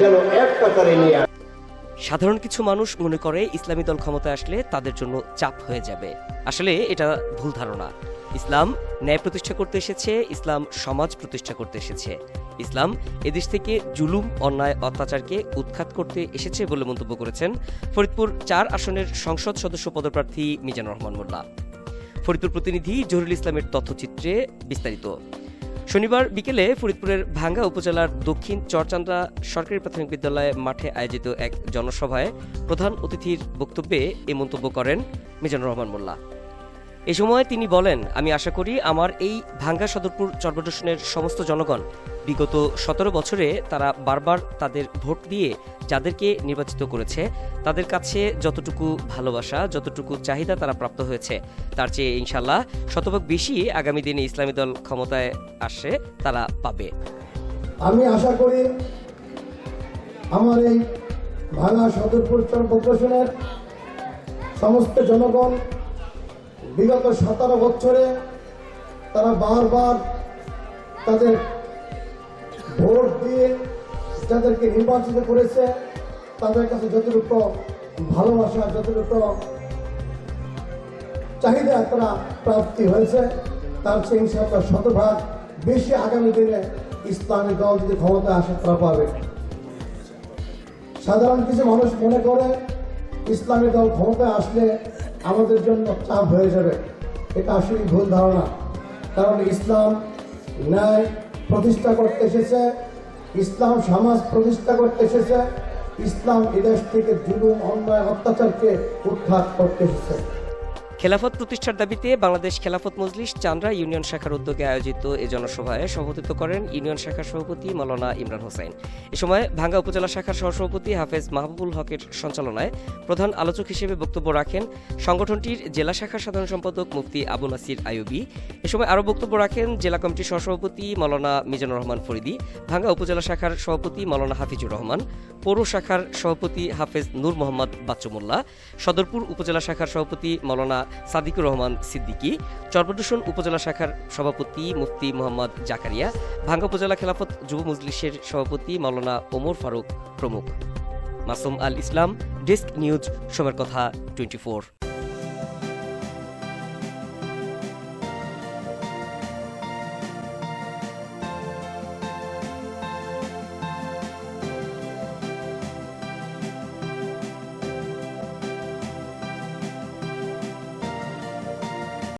যেন এক কাতারে নিয়ে। সাধারণ কিছু মানুষ মনে করে ইসলামী দল ক্ষমতায় আসলে তাদের জন্য চাপ হয়ে যাবে। আসলে এটা ভুল ধারণা। ইসলাম ন্যায় প্রতিষ্ঠা করতে এসেছে, ইসলাম সমাজ প্রতিষ্ঠা করতে এসেছে। ইসলাম এদেশ থেকে জুলুম, অন্যায়, অত্যাচারকে উৎখাত করতে এসেছে বলে মন্তব্য করেছেন ফরিদপুর চার আসনের সংসদ সদস্য পদপ্রার্থী মিজানুর রহমান মোল্লা। ফরিদপুর প্রতিনিধি জহুরুল ইসলামের তথ্যচিত্রে বিস্তারিত। শনিবার বিকেলে ফরিদপুরের ভাঙ্গা উপজেলার দক্ষিণ চরচান্দা সরকারি প্রাথমিক বিদ্যালয় মাঠে আয়োজিত এক জনসভায় প্রধান অতিথির বক্তব্যে এ মন্তব্য করেন মিজানুর রহমান মোল্লা। এ সময় তিনি বলেন, আমি আশা করি আমার এই ভাঙ্গা সদরপুর চর্বদর্শনের সমস্ত জনগণ বিগত সতেরো বছরে তারা বারবার তাদের ভোট দিয়ে যাদেরকে নির্বাচিত করেছে, তাদের কাছে যতটুকু ভালোবাসা, যতটুকু চাহিদা তারা প্রাপ্ত হয়েছে, তার চেয়ে ইনশাল্লাহ শতভাগ বেশি আগামী দিনে ইসলামী দল ক্ষমতায় আসে তারা পাবে। আমি আশা করি আমার এই ভাঙা সদরপুর চরপদ্রসনের সমস্ত জনগণ বিগত সতেরো বছরে তারা বারবার তাদের ভোট দিয়ে যাদেরকে নির্বাচিত করেছে, তাদের কাছে যতটুকু ভালোবাসা, যতটুকু চাহিদা তারা প্রাপ্তি হয়েছে, তার চেয়ে ইনশাআল্লাহ শতভাগ বেশি আগামী দিনে ইসলামী দল যদি ক্ষমতা আসে, তারা পাবে। সাধারণ কিছু মানুষ মনে করে, ইসলামী দল ক্ষমতায় আসলে আমাদের জন্য চাপ হয়ে যাবে। এটা আসলে ভুল ধারণা। কারণ ইসলাম ন্যায় প্রতিষ্ঠা করতে এসেছে, ইসলাম সমাজ প্রতিষ্ঠা করতে এসেছে, ইসলাম এদেশ থেকে জুলুম, অন্যায়, অত্যাচারকে উৎখাত করতে এসেছে। খেলাফত প্রতিষ্ঠার দাবিতে বাংলাদেশ খেলাফত মজলিস চান্দ্রা ইউনিয়ন শাখার উদ্যোগে আয়োজিত এ জনসভায় সভাপতিত্ব করেন ইউনিয়ন শাখার সভাপতি মৌলানা ইমরান হোসেন। এ সময় ভাঙ্গা উপজেলা শাখার সহসভাপতি হাফেজ মাহবুবুল হকের সঞ্চালনায় প্রধান আলোচক হিসেবে বক্তব্য রাখেন সংগঠনটির জেলা শাখার সাধারণ সম্পাদক মুফতি আবু নাসির আইয়ুবি। এ সময় আরও বক্তব্য রাখেন জেলা কমিটির সহসভাপতি মৌলানা মিজানুর রহমান ফরিদি, ভাঙ্গা উপজেলা শাখার সভাপতি মৌলানা হাফিজুর রহমান, পৌর শাখার সভাপতি হাফেজ নূর মোহাম্মদ বাচ্চুমোল্লা সদরপুর উপজেলা শাখার সভাপতি মৌলানা সাদিকুর রহমান সিদ্দিকী চর্পদূষণ উপজেলা শাখার সভাপতি মুফতি মোহাম্মদ জাকারিয়া, ভাঙ্গা উপজেলা খেলাফত যুব মজলিসের সভাপতি মৌলানা ওমর ফারুক প্রমুখ। মাসুম আল ইসলাম, ডেস্ক নিউজ, সময়ের কথা, টোয়েন্টি